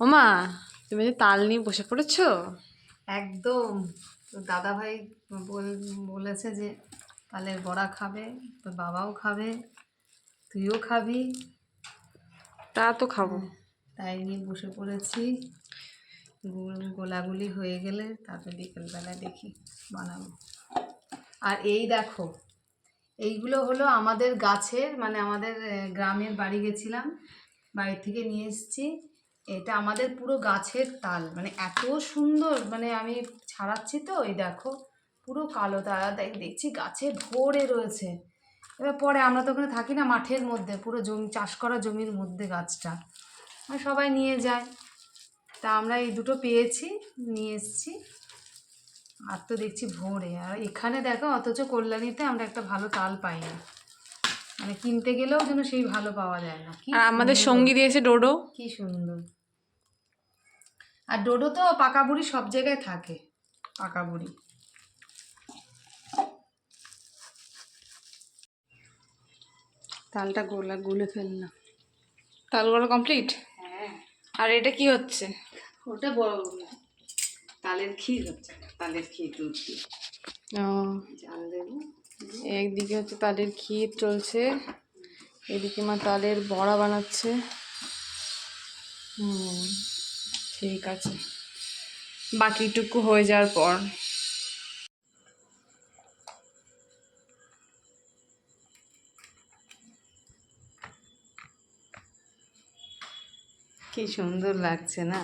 ওমা তুমি যে তাল নিয়ে বসে পড়েছো? একদম। দাদা ভাই বলেছে যে তালের বড়া খাবে তোর বাবাও খাবে তুইও খাবি। তা তো খাব। তাই নিয়ে বসে পড়েছি। গোলাগুলি হয়ে গেলে তারপরে বিকেলবেলায় দেখি বানাবো। আর এই দেখো এইগুলো হলো আমাদের গাছের মানে আমাদের গ্রামের বাড়ি গেছিলাম বাড়ি থেকে নিয়ে এসেছি। এটা আমাদের পুরো গাছের তাল। মানে এত সুন্দর মানে আমি ছাড়াচ্ছি তো এই দেখো পুরো কালো তারা দেখ- দেখছি গাছে ভরে রয়েছে। এবার পরে আমরা তো ওখানে থাকি না মাঠের মধ্যে পুরো জমি চাষ করা জমির মধ্যে গাছটা। সবাই নিয়ে যায়। তা আমরা এই দুটো পেয়েছি নিয়ে এসেছি। আর তো দেখছি ভোরে। আর এখানে দেখো অথচ কল্যাণীতে আমরা একটা ভালো তাল পাই না। মানে কিনতে গেলেও যেন সেই ভালো পাওয়া যায় না। আর আমাদের সঙ্গী দিয়েছে ডোডো। কি সুন্দর। আর ডোডো তো পাকা বুড়ি সব জায়গায় থাকে। পাকা বুড়ি। তালটা গোলা গুলে ফেললাম তাল গলা কমপ্লিট হ্যাঁ। আর এটা কি হচ্ছে? ওটা বড় তালের ক্ষীর হচ্ছে তালের ক্ষীর দুধ দিয়ে ও। জাল দেবো। একদিকে হচ্ছে তালের ক্ষীর চলছে এদিকে মা তালের বড়া বানাচ্ছে। হুম। ঠিক আছে। বাকিটুকু হয়ে যাওয়ার পর। কি সুন্দর লাগছে না?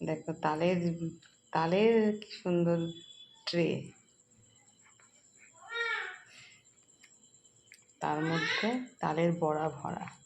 দেখো তালের তালের কি সুন্দর ট্রে। তার মধ্যে তালের বড়া ভরা।